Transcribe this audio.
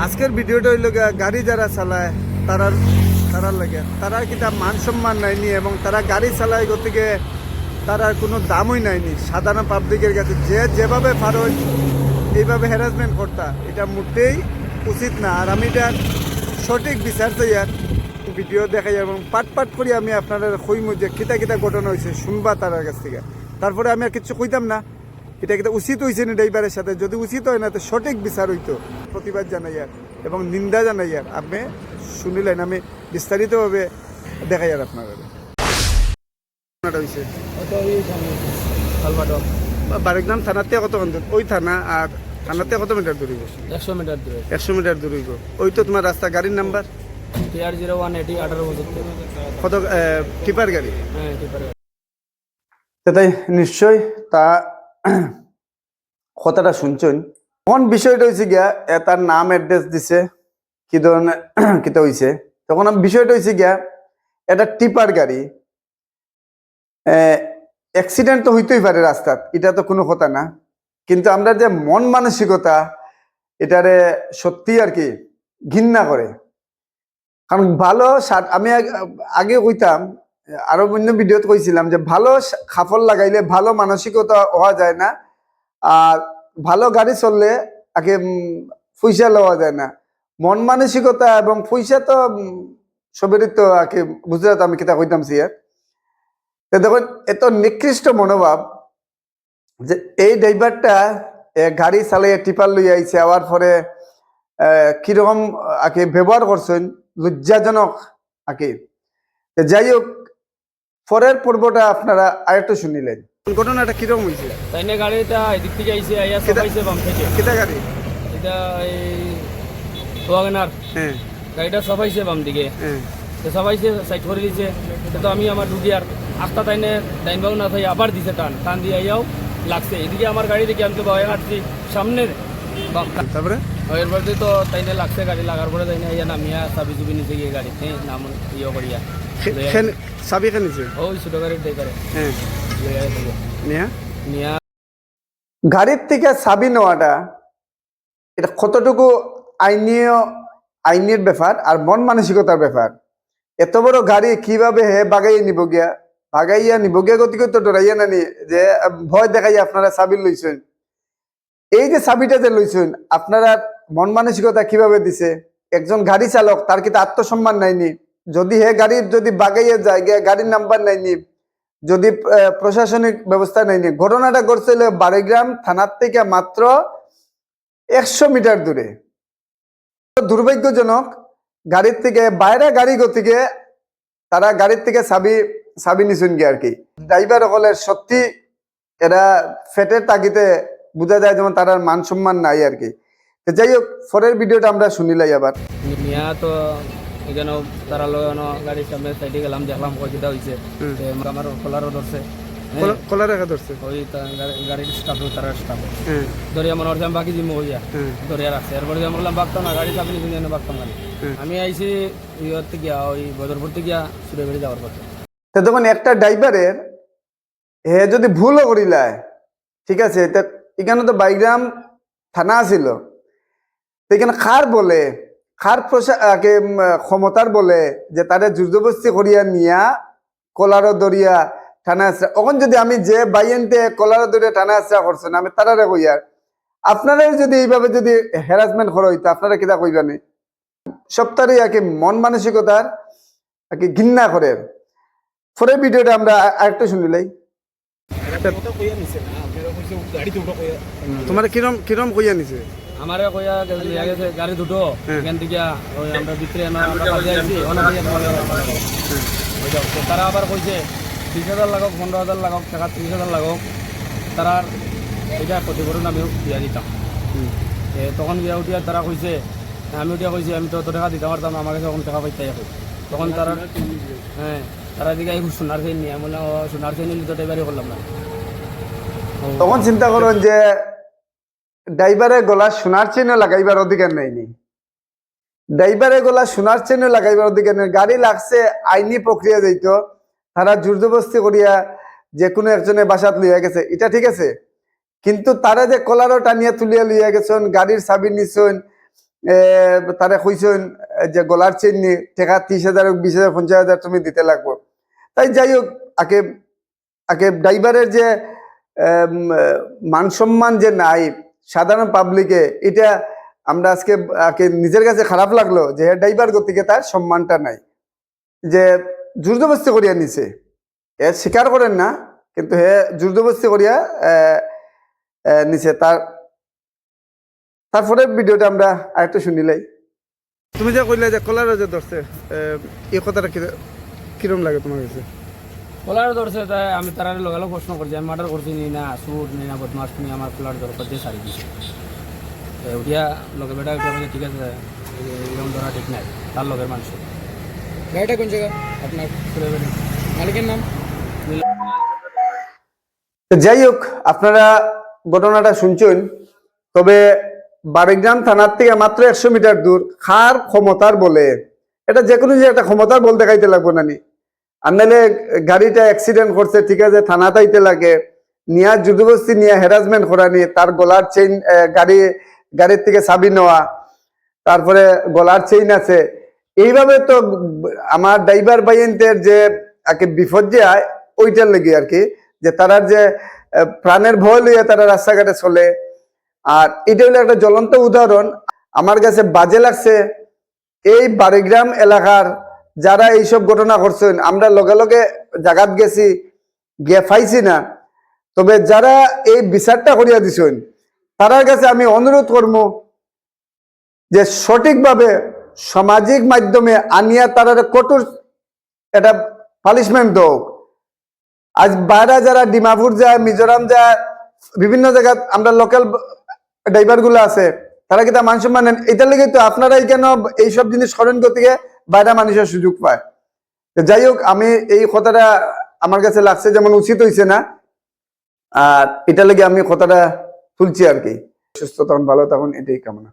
আজকের ভিডিওটা হইল গাড়ি যারা চালায়, তারার তারার লাগে। তারা কিতা মান সম্মান নাইনি এবং তারা গাড়ি চালায় গতিকে তারার কোনো দামই নাইনি। সাধারণ পাবলিকের কাছে যে যেভাবে পারো এইভাবে হ্যারাসমেন্ট করতা, এটা মোটেই উচিত না। আর আমি এটা সঠিক বিচার চাই আর ভিডিও দেখাই এবং পাট পাট করে আমি আপনারা কইমু যে কিতা কিতা ঘটনা হয়েছে শুনবা তার কাছ থেকে। তারপরে আমি আর কিছু কইতাম না। এটা কিন্তু উচিত হয়েছে না ড্রাইভারের সাথে। যদি উচিত হয় না তো সঠিক বিচার হইতো। প্রতিবাদ জানাই আর এবং নিন্দা জানাই আর। আপনি শুনিলেন আমি বিস্তারিতভাবে দেখাই আর আপনারা হয়েছে বারেগ্রাম থানাতে কত ওই থানা আর থানাতে কত মিটার দূর একশো মিটার দূরে। একশো মিটার দূর ওই তো তোমার রাস্তা গাড়ির নাম্বার? টিআর জিরো ওয়ান এটি আঠারো কত টিপার গাড়ি? হ্যাঁ টিপার তাই নিশ্চয় তা কথাটা শুনছেন? কোন বিষয়টা হয়েছে গিয়া তার নাম অ্যাড্রেস দিছে, কি ধরনের কিতা হয়েছে তখন বিষয়টা হয়েছে গিয়া, এটা টিপার গাড়ি। অ্যাক্সিডেন্ট তো হইতেই পারে রাস্তাত, এটা তো কোনো কথা না। কিন্তু আমরা যে মন মানসিকতা, এটারে সত্যি আর কি ঘৃণা করে। কারণ ভালো আমি আগে কইতাম আরও অন্য ভিডিওতে কইছিলাম যে ভালো খাফল লাগাইলে ভালো মানসিকতা হওয়া যায় না, আর ভালো গাড়ি চললে আগে পয়সা লওয়া যায় না। মন মানসিকতা এবং পয়সা তো সবেরই তো আগে বুঝতে আমি কিতা কইতাম সিয়ার? দেখুন, এত নিকৃষ্ট মনোভাব যে এই ড্রাইভারটা গাড়ি চালিয়ে টিপার লই আইছে, আওয়ার পরে কীরকম আকে ব্যবহার করছেন, লজ্জাজনক তো যাই হোক পরের পর্বটা আপনারা আরেকটু শুনিলেন। ঘটনাটা কীরকম হয়েছে? তাই না গাড়িটা এদিক থেকে আইসে আইয়া সবাইছে বাম থেকে। কেটা গাড়ি? এটা এই ওয়াগনার হ্যাঁ। গাড়িটা সবাইছে বাম দিকে। হ্যাঁ। সবাইছে সাইড করে দিছে। তো আমি আমার ডুটি আর আস্তা তাইনে ডাইন বাবু না থাই আবার দিছে টান। টান দিয়ে আইয়াও লাগছে। এদিকে আমার গাড়ি দেখে আমি তো বাবাই হাঁটছি। সামনে বাম তারপরে? এরপর তো তাইনে লাগছে গাড়ি লাগার পরে তাইনে আইয়া নামিয়া চাবি চুবি নিচে গিয়ে গাড়িতে নাম ইয়ে করিয়া। চাবি খানিছে ওই ছোট গাড়ির ড্রাইভারে হ্যাঁ। নিয়া? নিয়া। গাড়ির থেকে চাবি নেওয়াটা এটা কতটুকু আইনীয় আইনের ব্যাপার আর মন মানসিকতার ব্যাপার? এত বড় গাড়ি কীভাবে হে বাগাইয়ে নিব গিয়া? বাগাইয়া নিব গিয়া গতিকে তো ডরাইয়া নানি যে ভয় দেখাইয়া আপনারা চাবি লইছেন। এই যে চাবিটা যে লইছেন, আপনারা মন মানসিকতা কীভাবে দিছে? একজন গাড়ি চালক, তার কিন্তু আত্মসম্মান নাইনি? যদি হে গাড়ির যদি বাগাইয়া যায় গাড়ির নাম্বার নাইনি, যদি প্রশাসনিক ব্যবস্থা নেয়নি ঘটনাটা ঘটছিল বাড়িগ্রাম থানার থেকে মাত্র একশো মিটার দূরে। দুর্ভাগ্যজনক, গাড়ির থেকে, বাইরে গাড়ি গতিকে, তারা গাড়ির থেকে চাবি চাবি নিছুন গিয়ে আর কি। ড্রাইভার হলের সত্যি এরা ফেটের তাগিতে বোঝা যায় যেমন তার মান সম্মান নাই আর কি তো যাই হোক পরের ভিডিওটা আমরা শুনিলাই আবার। নিয়া তো এখানেও তারা লোক গাড়ির সামনে সাইডে গেলাম দেখলাম কয়টা হয়েছে আমার কলারও ধরছে। হ্যাঁ, কলা- কলা রেখা ধরছে? ওই তা- গাড়ি- গাড়ির স্টাফ তারা স্টাফ ধরিয়া মনে হচ্ছে আমি বাকি জিমো হইয়া। হ্যাঁ রাখছে। এরপরে আমি বললাম বাগতাম না গাড়ি চাপনি কিনে বাগতাম গাড়ি আমি আইছি ইয়র থেকে গিয়া ওই বদরপুর থেকে গিয়া যাওয়ার পথে। তো তখন একটা ড্রাইভারের হে যদি ভুলও করিলায় ঠিক আছে এখানে তো বাইগ্রাম থানা ছিল তো এখানে খার বলে খার প্রশা আগে, উম, ক্ষমতার বলে যে তারে জুর্জবস্তি করিয়া নিয়া কলারো দরিয়া থানা আসরা এখন যদি আমি যে বাইনতে কলারো দরিয়া থানা আসরা করছেন আমি তারারে কইয়ার আপনারা যদি এইভাবে যদি হ্যারাসমেন্ট করা হইতো আপনারা কিতা কইবানি? সপ্তাহে কি মন মানসিকতার কি ঘৃণা করে। পরের ভিডিওটা আমরা আরেকটু শুনিলাই তোমার কিরম কিরম কইয়া নিছে? আমারে কইয়া লিয়া গেছে গাড়ি দুটো হ্যাঁ। এখান থেকে ওই আমরা ভিতরে আমরা কাজে আইছি অনেক তারা আবার কইছে বিশ হাজার লাগাক পনেরো হাজার লাগাক টাকা ত্রিশ হাজার লাগাক তারা এটা ক্ষতিপূরণ আমি দিয়া দিতাম। এ, তখন বিয়া উঠিয়া তারা কইছে আমি উঠিয়া কইছি আমি তো টাকা দিতে পারতাম আমার কাছে এখন টাকা পাইতে এখন তখন তারা হ্যাঁ তারা দিকে সোনার চেন নিয়ে আমি বললাম, সোনার চেন নিলে তো ড্রাইভারই করলাম না। তখন চিন্তা করুন যে ড্রাইভারের গলা সোনার চেনও লাগাইবার অধিকার নেইনি ড্রাইভারের গলা সোনার চেনও লাগাইবার অধিকার নেই। গাড়ি লাগছে আইনি প্রক্রিয়া যাইত। তারা জোরজবস্তি করিয়া যে কোনো একজনের বাসাত লইয়া গেছে। এটা ঠিক আছে। কিন্তু তারা যে কলারও টানিয়া তুলিয়া লইয়া গেছেন গাড়ির চাবি নিছেন তারা কইছেন যে গলার চেন নিয়ে টাকা ত্রিশ হাজার হোক বিশ হাজার পঞ্চাশ হাজার তুমি দিতে লাগবো। তাই যাই হোক আগে আগে ড্রাইভারের যে এম, মান সম্মান যে নাই সাধারণ পাবলিকে এটা আমরা আজকে আগে নিজের কাছে খারাপ লাগল যে ড্রাইভার গতিকে তার সম্মানটা নাই। যে জোরজবস্তি করিয়া নিছে। এ স্বীকার করেন না কিন্তু হে জোরজবস্তি করিয়া নিছে। তার তারপরে ভিডিওটা আমরা আরেকটু শুনিলাই। তুমি যে কইলে যে কলার যে ধরছে এই কথাটা কি- কিরম লাগে তোমার কাছে? কলার ধরছে তাই আমি তারা লগালো প্রশ্ন করছি আমি মার্ডার করছি নি না সুট নি না বদমাস নি আমার কলার দরকার দিয়ে সারি দিছে। তো উঠিয়া লগে বেটা উঠিয়া বলছে ঠিক আছে এই- এরকম ধরা ঠিক নাই তার লগের মানুষ। গাড়িটা কোন জায়গা আপনার মালিকের নাম? তো যাই হোক আপনারা ঘটনাটা শুনছেন তবে বারিগ্রাম থানার থেকে মাত্র একশো মিটার দূর খার ক্ষমতার বলে। এটা যে কোনো যে একটা ক্ষমতার বল দেখাইতে লাগবো নানি আর নাহলে গাড়িটা অ্যাক্সিডেন্ট করছে, ঠিক আছে থানা তাইতে লাগে। নিয়া যুদ্ধবস্তি, নিয়ে হ্যারাসমেন্ট করা নিয়ে তার গলার চেইন গাড়ি, গাড়ির থেকে চাবি নেওয়া, তারপরে গলার চেইন আছে। এইভাবে তো আমার ড্রাইভার বাইনদের যে আগে বিপদ যে ওইটার লেগে আর কি, যে তারা যে প্রাণের ভয় লইয়া তারা রাস্তাঘাটে চলে। আর এটা হলো একটা জ্বলন্ত উদাহরণ। আমার কাছে বাজে লাগছে এই বারিগ্রাম এলাকার যারা এইসব ঘটনা করছেন আমরা লগে লগে জাগাত গেছি, গিয়ে পাইছি না। তবে যারা এই বিচারটা করিয়া দিছেন, তারার কাছে আমি অনুরোধ করব যে সঠিকভাবে সামাজিক মাধ্যমে আনিয়া তারা কঠোর এটা পানিশমেন্ট দোক আজ বাইরা যারা ডিমাপুর যায়, মিজোরাম যায়, বিভিন্ন জায়গায় আমরা লোকাল ড্রাইভারগুলো আছে, তারা কিন্তু মান সম্মান নেন? এটার লেগে তো আপনারাই কেন এইসব জিনিস স্মরণ করতে গিয়ে বাইরা মানুষের সুযোগ পায়? যাই হোক, আমি এই কথাটা আমার কাছে লাগছে, যেমন উচিত হয়েছে না। আর এটা লেগে আমি কথাটা তুলছি আর কি। সুস্থ তখন, ভালো তখন, এটাই কামনা।